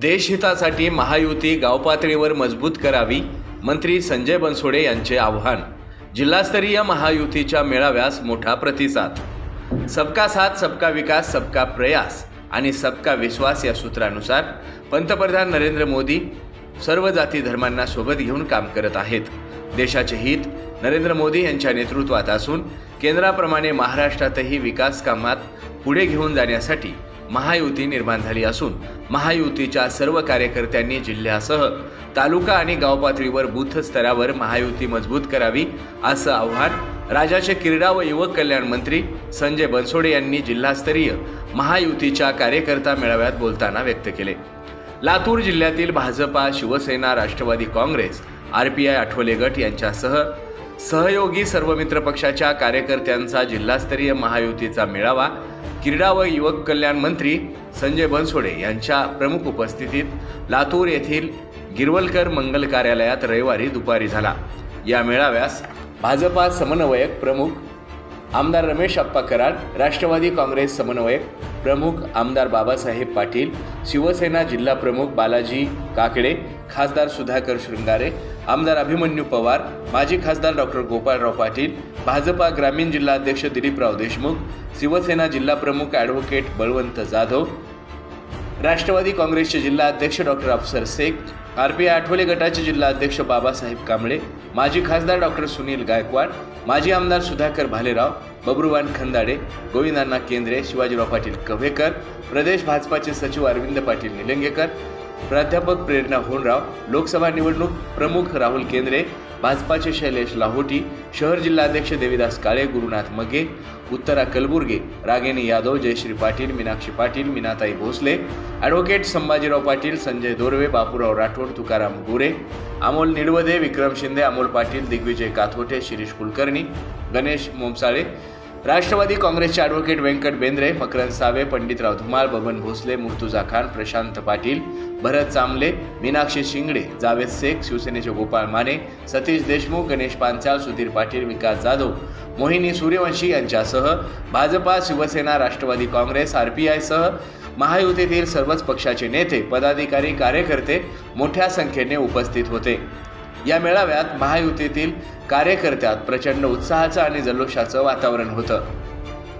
देशहितासाठी महायुती गावपातळीवर मजबूत करावी मंत्री संजय बनसोडे यांचे आव्हान. जिल्हास्तरीय महायुतीच्या मेळाव्यास मोठा प्रतिसाद. सबका साथ सबका विकास सबका प्रयास आणि सबका विश्वास या सूत्रानुसार पंतप्रधान नरेंद्र मोदी सर्व जाती धर्मांना सोबत घेऊन काम करत आहेत. देशाचे हित नरेंद्र मोदी यांच्या नेतृत्वात असून केंद्राप्रमाणे महाराष्ट्रातही विकास कामात पुढे घेऊन जाण्यासाठी महायुती निर्माण झाली असून महायुतीच्या सर्व कार्यकर्त्यांनी जिल्ह्यासह तालुका आणि गाव पातळीवर बूथ स्तरावर महायुती मजबूत करावी असं आव्हान राज्याचे क्रीडा व युवक कल्याण मंत्री संजय बनसोडे यांनी जिल्हास्तरीय महायुतीच्या कार्यकर्ता मेळाव्यात बोलताना व्यक्त केले. लातूर जिल्ह्यातील Bhajapa Shiv Sena Rashtrawadi Congress R P I Athawale गट यांच्यासह सहयोगी सर्व मित्र पक्षाच्या कार्यकर्त्यांचा जिल्हास्तरीय महायुतीचा मेळावा क्रीडा व युवक कल्याण मंत्री संजय बनसोडे यांच्या प्रमुख उपस्थितीत लातूर येथील गिरवलकर मंगल कार्यालयात रविवारी दुपारी झाला. या मेळाव्यास भाजपा समन्वयक प्रमुख आमदार रमेश अप्पा कराड राष्ट्रवादी काँग्रेस समन्वयक प्रमुख आमदार बाबासाहेब पाटील शिवसेना जिल्हा प्रमुख बालाजी काकडे खासदार सुधाकर शृंगारे आमदार अभिमन्यू पवार माजी खासदार डॉक्टर गोपाळराव पाटील भाजपा ग्रामीण जिल्हाध्यक्ष दिलीपराव देशमुख शिवसेना जिल्हा प्रमुख ॲडव्होकेट बळवंत जाधव राष्ट्रवादी काँग्रेसचे जिल्हा अध्यक्ष doctor Afsar Shaikh R P I Athawale गटाचे जिल्हा अध्यक्ष बाबासाहेब कांबळे माजी खासदार डॉक्टर सुनील गायकवाड माजी आमदार सुधाकर भालेराव बबरुवान खंदाडे गोविंदांना केंद्रे शिवाजीराव पाटील कव्हेकर प्रदेश भाजपाचे सचिव अरविंद पाटील निलंगेकर प्राध्यापक प्रेरणा होनराव लोकसभा निवडणूक प्रमुख राहुल केंद्रे भाजपाचे शैलेश लाहोटी शहर जिल्हाध्यक्ष देविदास काळे गुरुनाथ मगे उत्तरा कलबुर्गे रागिणी यादव जयश्री पाटील मीनाक्षी पाटील मीनाताई भोसले ॲडव्होकेट संभाजीराव पाटील संजय दोरवे बापूराव राठोड तुकाराम गोरे अमोल निडवदे विक्रम शिंदे अमोल पाटील दिग्विजय काथोटे शिरीष कुलकर्णी गणेश मोमसाळे राष्ट्रवादी काँग्रेसचे ॲडव्होकेट व्यंकट बेंद्रे मकरंद सावे पंडितराव धुमाळ बबन भोसले मुर्तुजा खान प्रशांत पाटील भरत चांबले मीनाक्षी शिंगडे जावेद शेख शिवसेनेचे गोपाळ माने सतीश देशमुख गणेश पांचाळ सुधीर पाटील विकास जाधव मोहिनी सूर्यवंशी यांच्यासह Bhajapa Shiv Sena Rashtrawadi Congress R P आयसह महायुतीतील सर्वच पक्षाचे नेते पदाधिकारी कार्यकर्ते मोठ्या संख्येने उपस्थित होते. या मेळाव्यात महायुतीतील कार्यकर्त्यात प्रचंड उत्साहाचं आणि जल्लोषाचं वातावरण होतं.